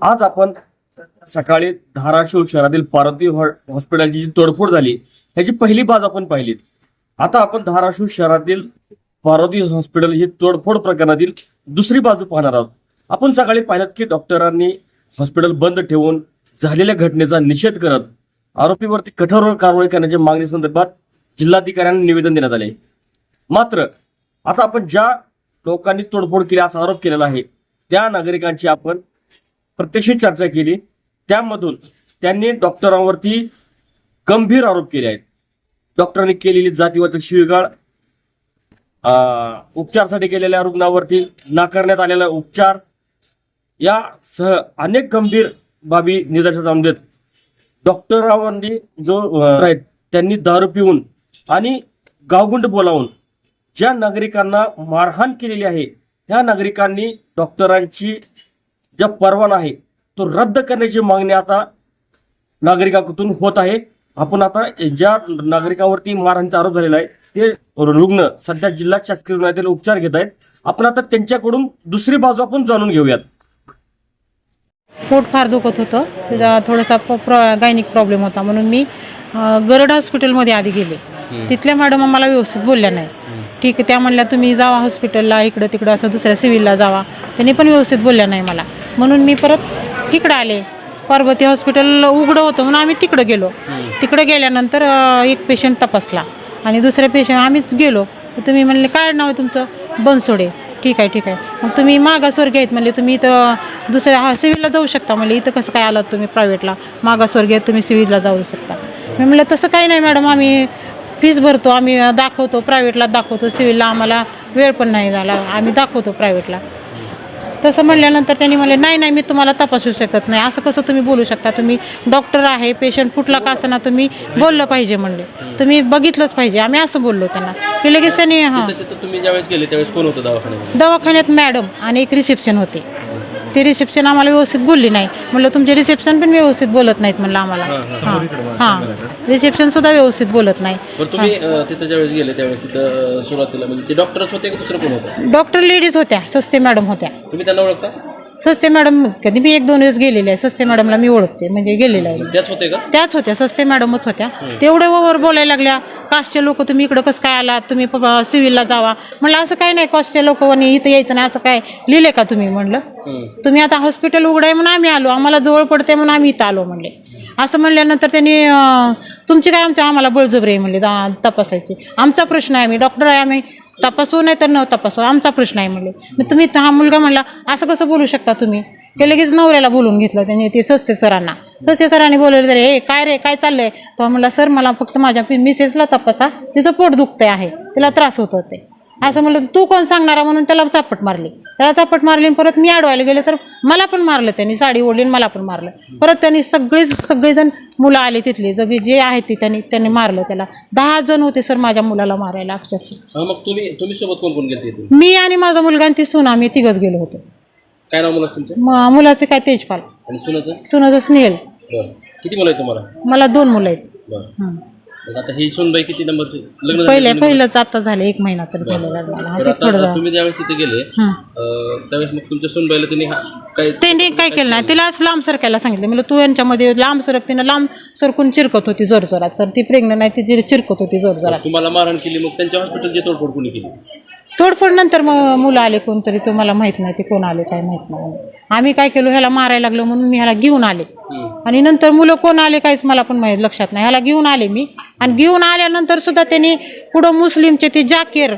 आज आपण सकाळी धाराशिव शहरातील पार्वती हॉस्पिटलची जी तोडफोड झाली ह्याची पहिली बाज आपण पाहिली आता आपण धाराशिव शहरातील पार्वती हॉस्पिटल ही तोडफोड प्रकरणातील दुसरी बाजू पाहणार आहोत. आपण सकाळी पाहिलं की डॉक्टरांनी हॉस्पिटल बंद ठेवून झालेल्या घटनेचा निषेध करत आरोपीवरती कठोर कारवाई करण्याच्या मागणी संदर्भात जिल्हाधिकाऱ्यांना निवेदन देण्यात आले. मात्र आता आपण ज्या लोकांनी तोडफोड केली असा आरोप केलेला आहे त्या नागरिकांची आपण प्रत्यक्ष चर्चा केली. त्यामधून त्यांनी डॉक्टरांवरती गंभीर आरोप केले आहेत. डॉक्टरांनी केलेली जातीवाचक शिवीगाळ उपचारासाठी केलेल्या रुग्णावरती नाकारण्यात आलेला उपचार या सह अनेक गंभीर बाबी निदर्शनास आणून देत. डॉक्टरांनी जो आहेत त्यांनी दारू पिऊन आणि गावगुंड बोलावून ज्या नागरिकांना मारहाण केलेली आहे त्या नागरिकांनी डॉक्टरांची ज्या परवाना आहे तो रद्द करण्याची मागणी आता नागरिकातून होत आहे. आपण आता ज्या नागरिकावरती मारहाणीचा आरोप झालेला आहे ते रुग्ण सध्या जिल्हा शासकीय रुग्णालयातील उपचार घेत आहेत. आपण आता त्यांच्याकडून दुसरी बाजू आपण जाणून घेऊयात. पोट फार दुखत होतं. त्याचा थोडासा प्र गायनिक प्रॉब्लेम होता. म्हणून मी गरड हॉस्पिटलमध्ये आधी गेले. तिथल्या मॅडम मला व्यवस्थित बोलल्या नाही. ठीक आहे त्या म्हणल्या तुम्ही जावा हॉस्पिटलला इकडं तिकडं असं दुसऱ्या सिव्हिलला जावा. त्यांनी पण व्यवस्थित बोलल्या नाही मला. म्हणून मी परत इकडं आले. पार्वती हॉस्पिटल उघडं होतं म्हणून आम्ही तिकडं गेलो. तिकडं गेल्यानंतर अं, एक पेशंट तपासला. आणि दुसऱ्या पेशंट आम्हीच गेलो. तर तुम्ही म्हणले काय नाव आहे तुमचं? बनसोडे. ठीक आहे ठीक आहे. मग तुम्ही मागासवर्गीय आहेत. म्हणले तुम्ही इथं दुसऱ्या हा सिव्हिलला जाऊ शकता. म्हणले इथं कसं काय आलात तुम्ही प्रायव्हेटला? मागासवर्गीय आहेत, तुम्ही सिव्हिलला जाऊ शकता. मी म्हणलं तसं काही नाही मॅडम आम्ही फीस भरतो आम्ही दाखवतो प्रायव्हेटला दाखवतो सिव्हिलला आम्हाला वेळ पण नाही झाला आम्ही दाखवतो प्रायव्हेटला. तसं म्हणल्यानंतर त्यांनी म्हणले नाही नाही मी तुम्हाला तपासू शकत नाही. असं कसं तुम्ही बोलू शकता? तुम्ही डॉक्टर आहे पेशंट कुठला का असं तुम्ही बोललं पाहिजे म्हणले. तुम्ही बघितलंच पाहिजे. आम्ही असं बोललो त्यांना. की लगेच त्यांनी हां. तिथं तिथं तुम्ही ज्यावेळेस गेले त्यावेळेस कोण होतं दवाखान्यामध्ये? दवाखान्यात मॅडम आणि एक रिसेप्शन होते. ते रिसेप्शन आम्हाला व्यवस्थित बोलली नाही. म्हणलं तुमचे रिसेप्शन पण व्यवस्थित बोलत नाहीत म्हणलं आम्हाला. हां हां रिसेप्शन सुद्धा व्यवस्थित बोलत नाही. बरं तुम्ही अं, तिथं ज्यावेळेस गेले त्यावेळेस तिथं सुरुवातीला म्हणजे ते डॉक्टरच होते का दुसरं कोण होतं? डॉक्टर लेडीज होत्या सस्ते मॅडम होत्या. तुम्ही त्यांना ओळखता? सस्ते मॅडम कधी मी एक दोन वेळेस गेलेले आहे सस्ते मॅडमला मी ओळखते म्हणजे गेलेलं आहे. त्याच होते का? त्याच होत्या सस्ते मॅडमच होत्या. तेवढ्या वर बोलायला लागल्या कास्टचे लोक तुम्ही इकडं कसं काय आलात तुम्ही सिव्हिलला जावा. म्हणलं असं काय नाही कास्टचे लोक इथं यायचं नाही असं काय लिहिले का तुम्ही म्हणलं. तुम्ही आता हॉस्पिटल उघडं आहे म्हणून आम्ही आलो आम्हाला जवळ पडते म्हणून आम्ही इथं आलो म्हणले. असं म्हणल्यानंतर त्यांनी तुमची काय आमच्या आम्हाला बळजबरी म्हणले तपासायची. आमचा प्रश्न आहे आम्ही डॉक्टर आहे आम्ही तपासू नाही तर न तपासू आमचा प्रश्न आहे म्हणले. मग तुम्ही हा मुलगा म्हणला असं कसं बोलू शकता तुम्ही? ते लगेच नवऱ्याला बोलून घेतलं त्यांनी ते सस्ते सरांना. सस्ते सरांनी बोलवलं तरी हे काय रे काय चाललंय? तो म्हणला सर मला फक्त माझ्या मिसेसला तपासा तिचं पोट दुखतंय आहे तिला त्रास होतो ते असं म्हणलं तू कोण सांगणारा म्हणून त्याला चापट मारली. त्याला चापट मारली आणि परत मी अडवायला गेले तर मला पण मारलं त्यांनी साडी ओढली आणि मला पण मारलं. परत त्यांनी सगळे सगळेजण मुलं आले तिथले जगे जे आहेत ते त्यांनी त्यांनी मारलं त्याला. दहा जण होते सर माझ्या मुलाला मारायला अक्षरशः. हा, मग तुम्ही तुम्ही सोबत कोण कोण गेले मी आणि माझा मुलगा आणि ती सून आम्ही तिघच गेलो होतो. काय नाव मुलं तुमचं? म- मुलाचे काय तेजपाल. आणि सुनाचं? सुनाचं स्नेहल. बरं. किती मुलं आहेत तुम्हाला? मला दोन मुलं आहेत. बरं. हं. मग आता ही सुनबाई किती नंबरची लग्न पहिल्या पहिलंच आता झालं एक महिना तर झालेला झाला. हा, तर ते आता थोडं झालं. तुम्ही ज्यावेळेस तिथे गेले हं. अं, त्यावेळेस मग तुमच्या सुनबाईला त्यांनी हा- काय त्यांनी काय केलं नाही? तिला असं लांब सरकायला सांगितलं. म्हणजे तू यांच्यामध्ये लांब सरक तिनं लांब सरकून चिरकत होती जोर जोरात. सर ती प्रेग्नंट नाही ती चिर- चिरकत होती जोर जोरात. तुम्हाला मारहाण केली मग त्यांच्या हॉस्पिटलची तोडफोड कोणी केली? तोडफोड नंतर मग मुलं आले कोणतरी तो मला माहीत नाही ते कोण आले काय माहीत नाही. आम्ही काय केलो ह्याला मारायला लागलो म्हणून मी ह्याला घेऊन आले. आणि नंतर मुलं कोण आले काहीच मला पण माहीत लक्षात नाही. ह्याला घेऊन आले मी. आणि घेऊन आल्यानंतर सुद्धा त्यांनी पुढं मुस्लिमचे ते जाकीर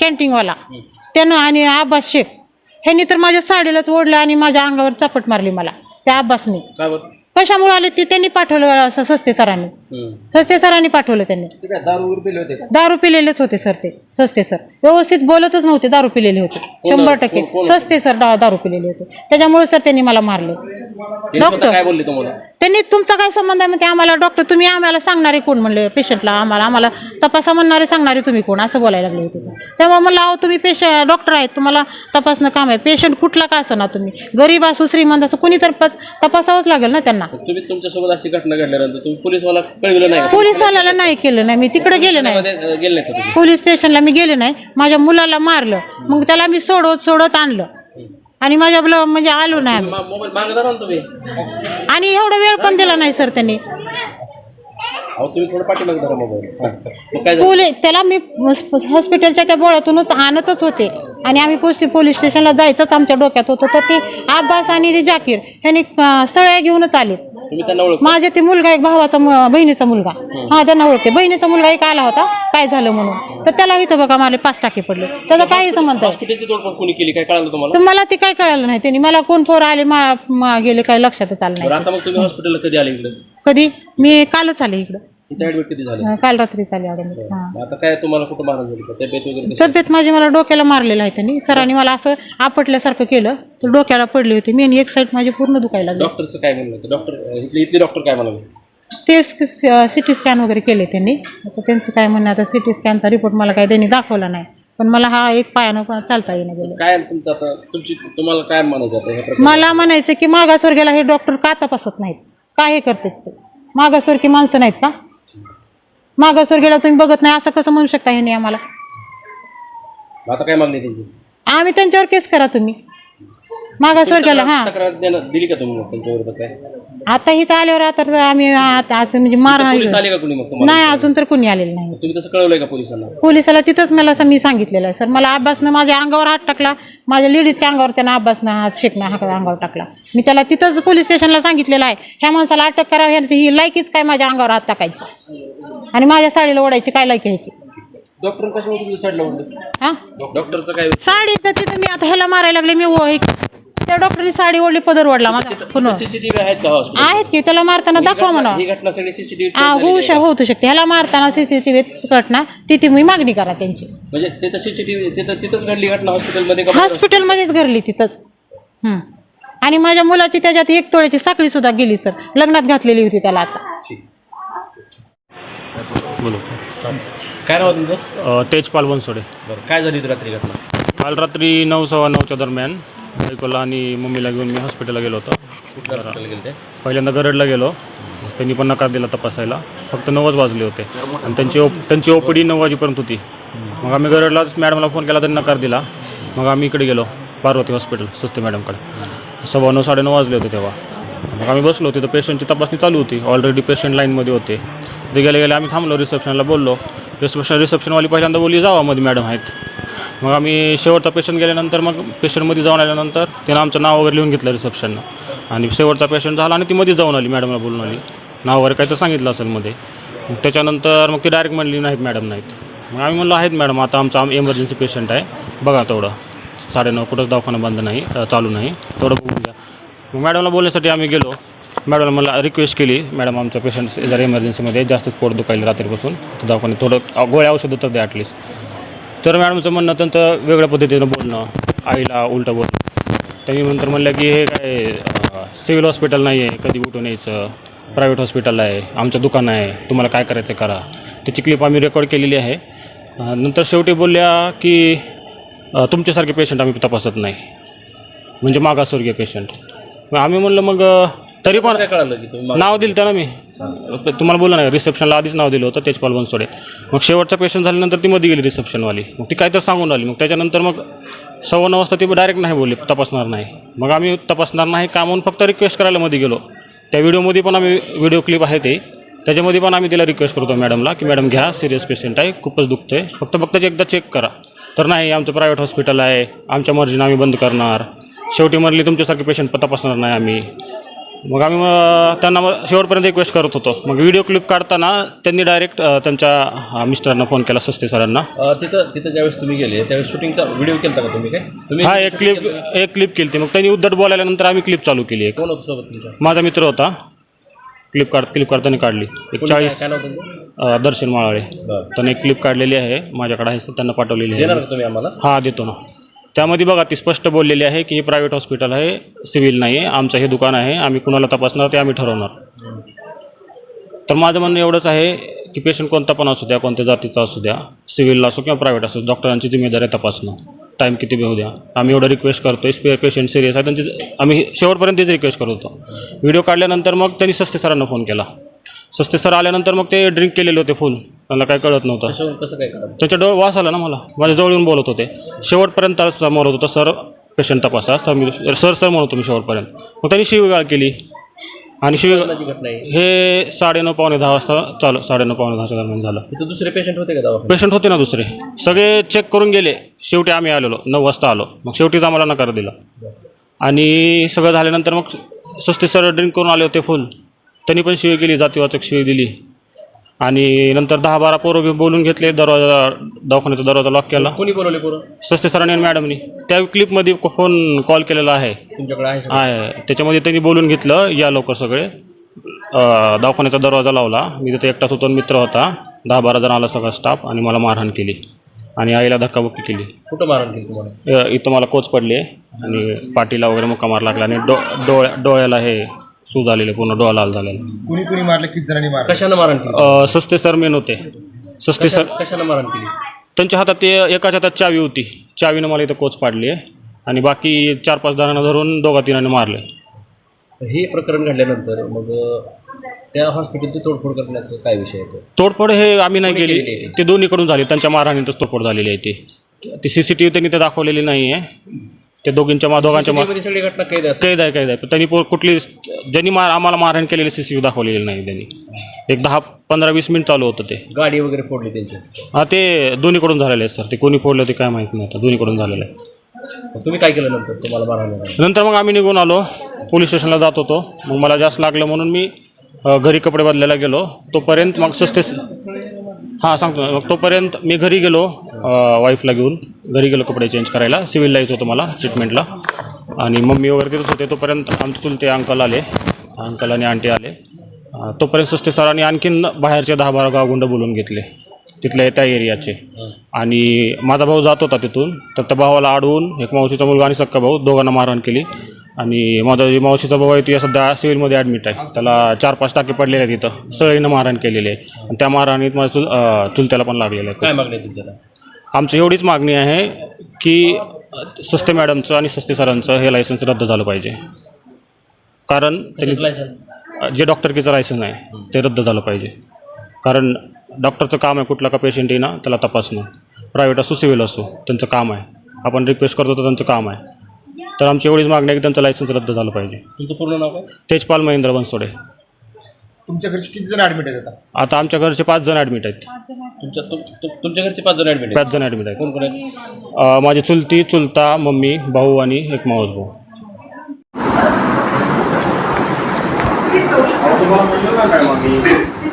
कॅन्टीनवाला त्यानं आणि अब्बास शेख ह्यांनी तर माझ्या साडीलाच ओढलं आणि माझ्या अंगावर चापट मारली मला त्या अब्बासनी कशामुळे आले ते त्यांनी पाठवलं असं सस्ते सरांनी. सस्ते सरांनी पाठवलं त्यांनी. दारू वगैरे पिले होते का? दारू पिलेलेच होते सर ते सस्ते सर. व्यवस्थित बोलतच नव्हते दारू पिलेले होते. शंभर टक्के. सस्ते सर दारू पिलेले होते. त्याच्यामुळे सर त्यांनी मला मारले. ते त्यांनी तुमचा काय संबंध आहे? म्हणते आम्हाला डॉक्टर तुम्ही आम्हाला सांगणारे कोण? म्हणले पेशंटला आम्हाला आम्हाला तपासा म्हणणारे सांगणारे तुम्ही कोण? असं बोलायला लागले होते. त्यामुळे म्हणलं अहो तुम्ही पेशंट डॉक्टर आहेत. तुम्हाला तपासणं काम आहे. पेशंट कुठला का असं ना तुम्ही? गरीब असो श्रीमंत असो कुणी तर तपास तपासावंच लागेल ना त्यांना. तुम्ही तुमच्यासोबत अशी घटना घडल्यानंतर तुम्ही पोलीसवाला कळविलं नाही? पोलिसवाल्याला नाही केलं नाही. मी तिकडे गेले नाही. गेले नाही पोलीस स्टेशनला मी गेले नाही. माझ्या मुलाला मारलं. मग त्याला मी सोडवत सोडत आणलं. आणि माझ्या ब्ल म्हणजे आलो नाही आम्ही. ना तुम्ही. आणि एवढा वेळ पण दिला नाही सर त्यांनी. अहो तुम्ही थोडं पाठीमागे धरा मोबाईल. मग काय झालं? पोली त्याला मी हॉस्पिटलच्या त्या बोळातूनच आणतच होते. आणि आम्ही पोस्ट पोलीस स्टेशनला जायचंच आमच्या डोक्यात होतं. तर ते अब्बास आणि ते जाकीर ह्यांनी अं, सळ्या घेऊनच आले. तुम्ही त्यांना ओळख माझ्या ते मुलगा एक भावाचा मु- बहिणीचा मुलगा. हा. त्यांना ओळखते. बहिणीचा मुलगा एक आला होता. काय झालं म्हणून? तर त्याला इथं बघा मला पाच टाके पडले. त्याचा काही संबंध आहे हॉस्पिटलची तोडफोड कोणी केली? काय कळालं तुम्हाला? तर मला ते काय कळालं नाही त्यांनी. मला कोण पोर आले मा मा- गेले काय लक्षातच आलं बरं नाही आता मग तुम्ही हॉस्पिटलला कधी आले इकडे? कधी? मी कालच आले इकडं. ऍडमिट झाले? काल हा. मग आता काय तुम्हाला कुठं मारण झाली? का तब्येत वगैरे कशी? तब्येत माझी मला डोक्याला मारलेलं आहे त्यांनी. सरांनी मला असं आपटल्यासारखं केलं तर डोक्याला पडली होती. मी आणि एक साईड माझी पूर्ण दुखायला लागली. डॉक्टरचं काय म्हणलं होतं? डॉक्टर इथले इथले डॉक्टर काय म्हणाले? ते सी टी स्कॅन वगैरे केले त्यांनी. आता त्यांचं काय म्हणणं आता सी टी स्कॅनचा रिपोर्ट मला काय त्यांनी दाखवला नाही. पण मला हा एक पायानं पण चालता येणं गेलं. काय तुमचं आता? तुमची तुम्हाला काय म्हणायचं आता ह्या प्रकारे मला म्हणायचं की मागासवर्गीयाला हे डॉक्टर का तपासत नाहीत? का हे करतात ते? मागासवर्गीय माणसं नाहीत का? मागासवर्गीयाला तुम्ही बघत नाही असं कसं म्हणू शकता ह्यांनी आम्हाला? मग आता काय मागणी आहे त्यांची? आम्ही त्यांच्यावर केस करा तुम्ही. मागासवर्गीयाला हां. तक्रार देणं- दिली का तुम्ही मग त्यांच्या विरोधात काय? आता इथं आल्यावर आता तर आम्ही आता आता म्हणजे मार पोलीस आले का कुणी मग तुम्हाला? नाही अजून तर कोणी आलेलं नाही. तुम्ही तसं कळवलंय का पोलिसांना? पोलिसाला तिथंच मला असं मी सांगितलेलं आहे. सर मला अब्बासनं माझ्या अंगावर हात टाकला. माझ्या लेडीजच्या अंगावर त्यानं अब्बासनं हात शेकणं हात अंगावर टाकला. मी त्याला तिथंच पोलीस स्टेशनला सांगितलेलं आहे. ह्या माणसाला अटक करावी ह्यांची ही लायकीच काय माझ्या अंगावर हात टाकायची? आणि माझ्या साडीला ओढायची काय लायकी ह्याची? डॉक्टर कशामुळे तुमच्या साईडला ओढलं? हां? डॉक्टरचं काय साडी तर तिथं मी आता ह्याला मारायला लागले मी ओ हे- त्या डॉक्टरनी साडी ओढली पदर ओढला माझा पुन्हा. सीसीटीव्ही आहेत का हॉस्पिटल आहेत की त्याला मारताना दाखवा म्हणा. ही घटना सगळी सीसीटीव्ही हा होऊ श होऊ शकते. ह्याला मारताना सीसीटीव्ही घटना ती तुम्ही मागणी करा त्यांची. म्हणजे तिथं सीसीटीव्ही तिथं तिथंच घडली घटना हॉस्पिटलमध्ये का हॉस्पिटलमध्येच घरली तिथंच. हं. आणि माझ्या मुलाची त्याच्यात एक तोळ्याची साखळी सुद्धा गेली सर. लग्नात घातलेली होती त्याला आता. बोलो. काय नाव आहे तुमचं? अ, तेजपाल बनसोडे. बरं काय झाली होती रात्री घटना? काल रात्री नऊ सव्वा नऊच्या दरम्यान बायकोला आणि मम्मीला घेऊन मी हॉस्पिटलला गेलो होतो. कुठल्या हॉस्पिटलला गेले ते पहिल्यांदा गरडला गेलो. त्यांनी पण नकार दिला तपासायला. फक्त नऊच वाजले होते. आणि त्यांची ओ त्यांची ओ पी डी नऊ वाजेपर्यंत होती. मग आम्ही गरडलाच मॅडमला फोन केला त्यांनी नकार दिला. मग आम्ही इकडे गेलो पार्वती हॉस्पिटल सुस्ते मॅडमकडे. सव्वा नऊ साडेनऊ वाजले होते तेव्हा. मग आम्ही बसलो तिथं पेशंटची तपासणी चालू होती. ऑलरेडी पेशंट लाईनमध्ये होते. ते गेले गेले आम्ही थांबलो रिसेप्शनला बोललो. रिसेप्शन रिसेप्शनवाली पहिल्यांदा बोलली जावा मध्ये मॅडम आहेत. मग आम्ही शेवटचा पेशंट गेल्यानंतर मग पेशंटमध्ये जाऊन आल्यानंतर त्यानं आमचं नाव वगैरे लिहून घेतलं रिसेप्शननं आणि शेवटचा पेशंट झाला आणि ती मध्ये जाऊन आली मॅडमला बोलून आली. नाव वगैरे काय तर सांगितलं असेल मध्ये. मग त्याच्यानंतर मग ती डायरेक्ट म्हणली नाहीत मॅडम नाहीत. मग आम्ही म्हणलो आहेत मॅडम आता आमचा एमर्जन्सी पेशंट आहे. बघा तेवढं. साडेनऊ कुठंच दवाखाना बंद नाही चालू नाही. तेवढं बघून घ्या मग मॅडमला बोलण्यासाठी आम्ही गेलो. मॅडमला मला रिक्वेस्ट केली मॅडम आमच्या पेशंट जर इमर्जन्सीमध्ये जास्तच पोट दुखायला रात्रीपासून तर दवाखान्यात थोडं गोळ्या औषधं तर द्या ॲटलिस्ट तर मॅडमचं म्हणणं त्यांचं वेगळ्या पद्धतीनं बोलणं आईला उलटं बोलणं. त्यांनी नंतर म्हणलं की हे काय सिव्हिल हॉस्पिटल नाही आहे कधी उठून यायचं? प्रायव्हेट हॉस्पिटल आहे आमचं दुकान आहे तुम्हाला काय करायचं करा. त्याची क्लिप आम्ही रेकॉर्ड केलेली आहे. नंतर शेवटी बोलल्या की तुमच्यासारखे पेशंट आम्ही तपासत नाही. म्हणजे मागासवर्गीय पेशंट. मग आम्ही म्हणलं मग तरी पण काय कळालं की तुम्ही नाव दिलं त्यानं मी. तुम्हाला बोललं नाही रिसेप्शनला आधीच नाव दिलं होतं तेजपाल बनसोडे मग शेवटचा पेशंट झाल्यानंतर ती मध्ये गेली रिसेप्शनवाली मग ती काय तर सांगून आली मग त्याच्यानंतर मग सव्वा नऊ वाजता ती डायरेक्ट नाही बोलली तपासणार नाही. मग आम्ही तपासणार नाही का म्हणून फक्त रिक्वेस्ट करायला मध्ये गेलो. त्या व्हिडिओमध्ये पण आम्ही व्हिडिओ क्लिप आहे ते. त्याच्यामध्ये पण आम्ही तिला रिक्वेस्ट करतो मॅडमला की मॅडम घ्या सिरियस पेशंट आहे खूपच दुखतं आहे फक्त फक्त एकदा चेक करा. तर नाही आमचं प्रायव्हेट हॉस्पिटल आहे आमच्या मर्जीनं आम्ही बंद करणार. शेवटी म्हणली तुमच्यासारखे पेशंट तपासणार नाही आम्ही. मग आम्ही मग त्यांना मग शेवटपर्यंत रिक्वेस्ट करत होतो. मग व्हिडिओ क्लिप काढताना त्यांनी डायरेक्ट त्यांच्या मिस्टरांना फोन केला सस्ते सरांना. अं, तिथं तिथं ज्यावेळेस तुम्ही गेले त्यावेळेस शूटिंगचा व्हिडिओ केला का तुम्ही काय? तुम्ही हा एक क्लिप एक क्लिप केली मग त्यांनी उद्धट बोलायल्यानंतर आम्ही क्लिप चालू केली एक. कोण होतं सोबत तुमच्या? माझा मित्र होता. क्लिप काढ क्लिप काढताना काढली. एक चाळीस काय अ, दर्शन माळाळे. बरं. त्याने एक क्लिप काढलेली आहे. माझ्याकडे आहे त्यांना पाठवलेली देणार आहे का तुम्ही आम्हाला? हा देतो ना. त्यामध्ये बघा ती स्पष्ट बोललेली आहे की हे प्रायव्हेट हॉस्पिटल आहे सिव्हिल नाही आहे आमचं हे दुकान आहे आम्ही कुणाला तपासणार ते आम्ही ठरवणार. तर माझं म्हणणं एवढंच आहे की पेशंट कोणता पण असू द्या कोणत्या जातीचा असू द्या सिव्हिलला असो किंवा प्रायव्हेट असो डॉक्टरांची जिम्मेदारी तपासणं. टाईम किती घेऊ द्या. आम्ही एवढं रिक्वेस्ट करतो आहे पेशंट सिरियस आहे त्यांची आम्ही शेवटपर्यंत तेच रिक्वेस्ट करत होतो. व्हिडिओ काढल्यानंतर मग त्यांनी सस्ते सरांना फोन केला. सस्ते सर आल्यानंतर मग ते ड्रिंक केलेले होते फुल त्यांना काय कळत नव्हतं. कशावर कसं काय करा त्याच्या डोळ वास आला ना मला. माझ्या जवळ येऊन बोलत होते. शेवटपर्यंत समोर होतं सर पेशंट तपासा. सर मी सर सर म्हणतो मी शेवटपर्यंत. मग त्यांनी शिवीगाळ केली. आणि शिवीगाळ कोणाची घटना आहे? हे साडेनऊ पावणे दहा वाजता चालू साडेनऊ पावणे दहाच्या दरम्यान झालं. दुसरे पेशंट होते का दवाखान्यात? पेशंट होते ना दुसरे. सगळे चेक करून गेले. शेवटी आम्ही आलेलो. नऊ वाजता आलो. मग शेवटीच आम्हाला नकार दिला. आणि सगळं झाल्यानंतर मग सस्ते सर ड्रिंक करून आले होते फुल त्यांनी पण शिवी केली जातीवाचक शिवी दिली. आणि नंतर दहा बारा पोरं घेऊन बोलून घेतले दरवाजा दवाखान्याचा दरवाजा लॉक केला. कोणी बोलवले पोरं? सस्ते सरांनी आणि मॅडमनी. त्या क्लिपमध्ये फोन कॉल केलेला आहे. तुमच्याकडे आहे सगळं? आहे. त्याच्यामध्ये त्यांनी बोलून घेतलं या लवकर सगळे. अं, दवाखान्याचा दरवाजा लावला. मी तिथे एकटाच होतो आणि मित्र होता. दहा बारा जण आला सगळा स्टाफ आणि मला मारहाण केली. आणि आईला धक्काबुक्की केली. कुठं मारण केली तुम्हाला? अं, इथं मला कोच पडली. आणि पाठीला वगैरे मुक्का मार लागला आणि डो डोळ्या डोळ्याला हे सूज आलेले पूर्ण डोळा लाल झालेला. कुणी कुणी मारलं किती जणांनी मारलं? कशानं मारण केली? सस्ते सर मेन होते. सस्ते सर कशानं मारण केली? त्यांच्या हातात ते एकाच्या हातात चावी होती. चावीनं मला इथं कोच पाडली आहे. आणि बाकी चार पाच जणांना धरून दोघा तिघांनी मारले. हे प्रकरण घडल्यानंतर मग त्या हॉस्पिटलची तोडफोड करण्याचं काय विषय आहे तो? तोडफोड हे आम्ही नाही कोणी केली. केलेली आहे? ते दोन्हीकडून झाली. त्यांच्या मारहाणीतच तोडफोड झालेली आहे ती. ती सी सी टी व्ही त्यांनी ते दाखवलेली नाही आहे ते दोघींच्या मा दोघांच्या मा CCTV मध्ये सगळी घटना कैद असते कैद आहे कैद आहे. पण त्यांनी पो- कुठली ज्यांनी मार आम्हाला मारहाण केलेली सी सी दाखवलेली नाही त्यांनी. एक दहा पंधरा वीस मिनिट चालू होतं ते. गाडी वगैरे फोडली त्यांची. हा ते दोन्हीकडून झालेले आहे सर. ते कोणी फोडलं ते काय माहीत नाही आता. दोन्हीकडून झालेलं आहे. मग तुम्ही काय केलं नंतर? तुम्हाला मारहाण झाली? नंतर मग आम्ही निघून आलो. पोलीस स्टेशनला जात होतो. मग मला जास्त लागलं म्हणून मी अ, घरी कपडे बदलायला गेलो. तोपर्यंत मग सस्ते हां सांगतो. ना. मग तोपर्यंत मी घरी गेलो. वाईफला घेऊन घरी गेलो कपडे चेंज करायला. सिव्हिलला यायचं होतं मला ट्रीटमेंटला आणि मम्मी वगैरे तिथंच होते. तोपर्यंत आमचे चुलते अंकल आले. अंकल आणि आंटी आले. तोपर्यंत सस्ते सरांनी आणखीन बाहेरचे दहा बारा गावगुंड बोलून घेतले. तिथल्या त्या एरियाचे आणि माझा भाऊ जात होता तिथून. तर त्या भावाला अडवून एक मावशीचा मुलगा आणि सक्का भाऊ दोघांना मारहाण केली. आणि माझा जी मावशीचा भाऊ आहे ती सध्या सिव्हिलमध्ये ॲडमिट आहे. त्याला चार पाच टाके पडलेले आहेत तिथं सळीनं मारहाण केलेली आहे. आणि त्या मारहाणीत माझ्या चुल चुलत्याला पण लागलेलं आहे. काय मागणी तिथं आमची एवढीच मागणी आहे की सस्ते मॅडमचं आणि सस्ते सरांचं हे लायसन्स रद्द झालं पाहिजे. कारण त्यांनी जे डॉक्टरकीचं लायसन आहे ते रद्द झालं पाहिजे. कारण डॉक्टरचं काम आहे कुठला का पेशंट येईना त्याला तपासणं. प्रायव्हेट असो सिव्हिल असो त्यांचं काम आहे. आपण रिक्वेस्ट करतो तर त्यांचं काम आहे. तर आमची एवढीच मागणी आहे की त्यांचं लायसन्स रद्द झालं पाहिजे. तुमचं पूर्ण नाव काय? तेजपाल महेंद्र बनसोडे. तुमच्या घरचे किती जण ऍडमिट आहेत आता? आता आमच्या घरचे पाच जण ॲडमिट आहेत. तुमच्या तुम- तुम- तुमच्या घरचे पाच जण ॲडमिट पाच जण ॲडमिट आहेत. कोण कोण आहेत? अं, माझी चुलती चुलता मम्मी भाऊ आणि एक मावस भाऊ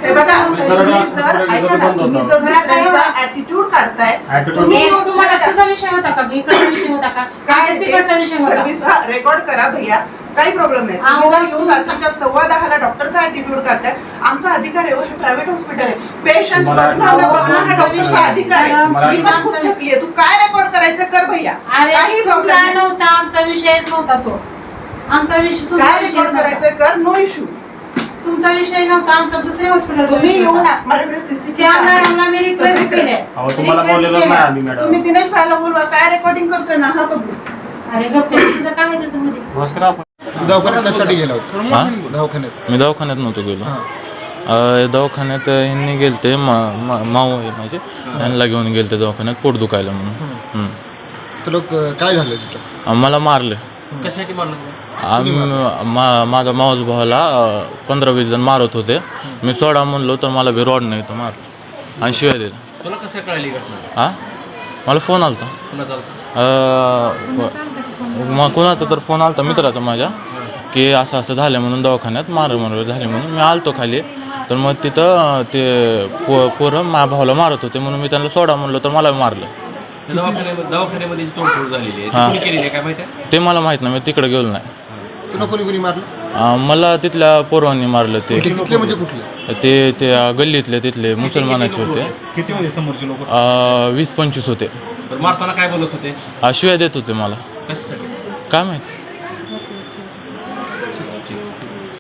हे बघा तुम्ही जर ऐका ना तुम्ही जर दुसऱ्यांचा ॲटिट्यूड काढताय तुम्ही येऊन तुम्हाला बघा. तुझा विषय होता का इकडचा विषय होता का काय तिकडचा विषय होता सर्व्हिस हा रेकॉर्ड करा भैया काही प्रॉब्लेम नाही तुम्ही जर येऊन रात्रीच्या सव्वा दहाला डॉक्टरचा ॲटिट्यूड करताय आमचा अधिकार आहे हो, हे प्रायव्हेट हॉस्पिटल आहे पेशंट हा डॉक्टरचा अधिकार आहे मी पण खूप थकली आहे तू काय रेकॉर्ड करायचं कर भैया अरे काही तुमचा प्रॉब्लेम नाही नव्हता आमचा विषयच नव्हता तो आमचा विषय तुमचा काय विषय रेकॉर्ड नव्हता. कर नो इश्यू तुमचा विषय नव्हता आमचा दुसऱ्या हॉस्पिटल तुम्ही येऊन माझ्याकडे त्या सीसीटीव्ही मॅडमला मी रिक्वेस्ट केले. अहो तुम्हाला बोललेलं नाही आम्ही मॅडम. तुम्ही दिनेश भाईला बोलवा. काय रेकॉर्डिंग करतोय ना हा बघू. अरे गप्पे तुझं काय आहे त्याच्यामध्ये नमस्कार आपण दवाखान्यात कशासाठी गेला होता? हा? दवाखान्यात. मी दवाखान्यात नव्हतो गेलो. हा. अ, दवाखान्यात ह्यांनी गेलते मा- मा- माऊ आहे माझे. ह्यांना घेऊन गेलते दवाखान्यात पोट दुखायला म्हणून. हम्म. तर लोक काय झालं तिथं? मला मारले. कशासाठी मारलं? आम्ही मा माझा मावस भावाला पंधरा वीस जण मारत होते. मी सोडा म्हणलो तर मला बी रॉड नाही तर मार. आणि शिवाय दिलं तुला कसं कळाली ही घटना? हा? मला फोन आलता. कुणाचा मग कोणाचा तर फोन आलता मित्राचा माझ्या. की असं असं झालं म्हणून दवाखान्यात मार मार झाले म्हणून मी आलतो खाली. तर मग तिथं अ, ते पो पोरं माझ्या भावाला मारत होते म्हणून मी त्यांना सोडा म्हणलो तर मला मारलं. त्या दवाखान्यामध्ये दवाखान्यामध्ये जी तोडफोड झालेली आहे ती हा. कोणी केलेली आहे काय माहिती आहे? ते मला माहीत नाही मी तिकडे गेलो नाही. तुला कोणी कोणी मारलं? अ, मला तिथल्या पोरांनी मारलं ते. तिथले म्हणजे कुठले? ते ते अ, गल्लीतले तिथले मुसलमानाचे होते. किती होते समोरचे लोक? अ, वीस पंचवीस होते. मारताना काय बोलत होते? अ, शिव्या देत होते मला. कशासाठी? काय माहिती?